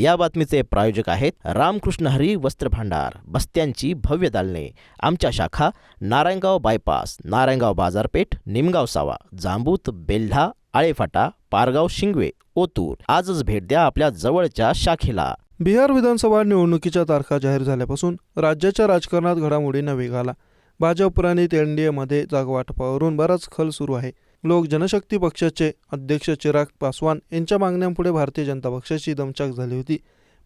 या बातमीचे प्रायोजक आहेत रामकृष्ण हरी वस्त्र भांडार बस्त्यांची भव्य दालने. आमच्या शाखा नारायणगाव बायपास नारायणगाव बाजारपेठ निमगाव सावा जांबूत बेल्हा आळेफाटा पारगाव शिंगवे ओतूर. आजच भेट द्या आपल्या जवळच्या शाखेला. बिहार विधानसभा निवडणुकीच्या तारखा जाहीर झाल्यापासून राज्याच्या राजकारणात घडामोडींना वेग आला भाजप प्रणित एन डी एमध्ये जागवाटपावरून बराच खल सुरू आहे. लोक जनशक्ती पक्षाचे अध्यक्ष चिराग पासवान यांच्या मागण्यांपुढे भारतीय जनता पक्षाची दमछाक झाली होती.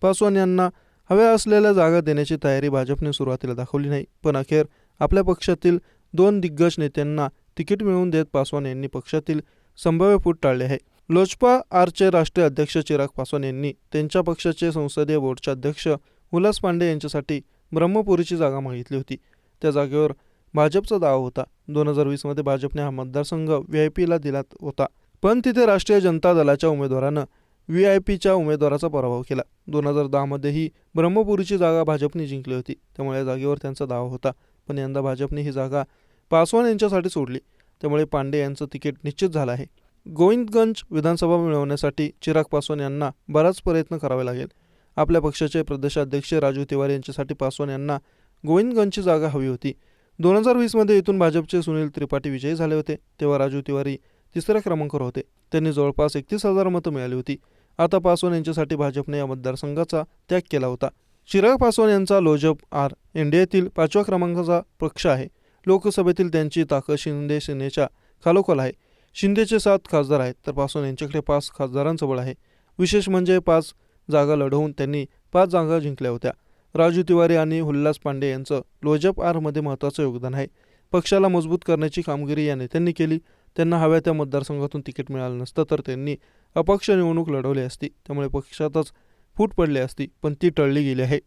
पासवान यांना हव्या असलेल्या जागा देण्याची तयारी भाजपने सुरुवातीला दाखवली नाही पण अखेर आपल्या पक्षातील दोन दिग्गज नेत्यांना तिकीट मिळवून देत पासवान यांनी पक्षातील संभाव्य फूट टाळले आहे. लोजपा आरचे राष्ट्रीय अध्यक्ष चिराग पासवान यांनी त्यांच्या पक्षाचे संसदीय बोर्डचे अध्यक्ष उल्हास पांडे यांच्यासाठी ब्रह्मपुरीची जागा मागितली होती. त्या जागेवर भाजपचा दावा होता. दोन हजार वीसमध्ये भाजपने हा मतदारसंघ व्ही आय पीला दिला होता. पण तिथे राष्ट्रीय जनता दलाच्या उमेदवारानं व्ही आय पीच्या उमेदवाराचा पराभव केला. दोन हजार दहामध्येही ब्रह्मपुरीची जागा भाजपने जिंकली होती. त्यामुळे या जागेवर त्यांचा दावा होता. पण यंदा भाजपने ही जागा पासवान यांच्यासाठी सोडली. त्यामुळे पांडे यांचं तिकीट निश्चित झालं आहे. गोविंदगंज विधानसभा मिळवण्यासाठी चिराग पासवान यांना बराच प्रयत्न करावे लागेल. आपल्या पक्षाचे प्रदेशाध्यक्ष राजू तिवारी यांच्यासाठी पासवान यांना गोविंदगंजची जागा हवी होती. दोन हजार वीसमध्ये इथून भाजपचे सुनील त्रिपाठी विजयी झाले होते. तेव्हा राजू तिवारी तिसऱ्या क्रमांकावर होते. त्यांनी जवळपास एकतीस हजार मतं मिळाली होती. आता पासवान यांच्यासाठी भाजपने या मतदारसंघाचा त्याग केला होता. चिराग पासवान यांचा लोजप आर एनडीएतील पाचव्या क्रमांकाचा पक्ष आहे. लोकसभेतील त्यांची ताकद शिंदे सेनेच्या खालोखाल आहे. शिंदेचे सात खासदार आहेत तर पासवान यांच्याकडे पाच खासदारांचं बळ आहे. विशेष म्हणजे पाच जागा लढवून त्यांनी पाच जागा जिंकल्या होत्या. राजू तिवारी आणि हुल्लास पांडे यांचं लोजप आरमध्ये महत्त्वाचं योगदान आहे. पक्षाला मजबूत करण्याची कामगिरी या नेत्यांनी केली. त्यांना हव्या त्या मतदारसंघातून तिकीट मिळालं नसतं तर त्यांनी अपक्ष निवडणूक लढवली असती. त्यामुळे पक्षातच फूट पडली असती पण ती टळली गेली आहे.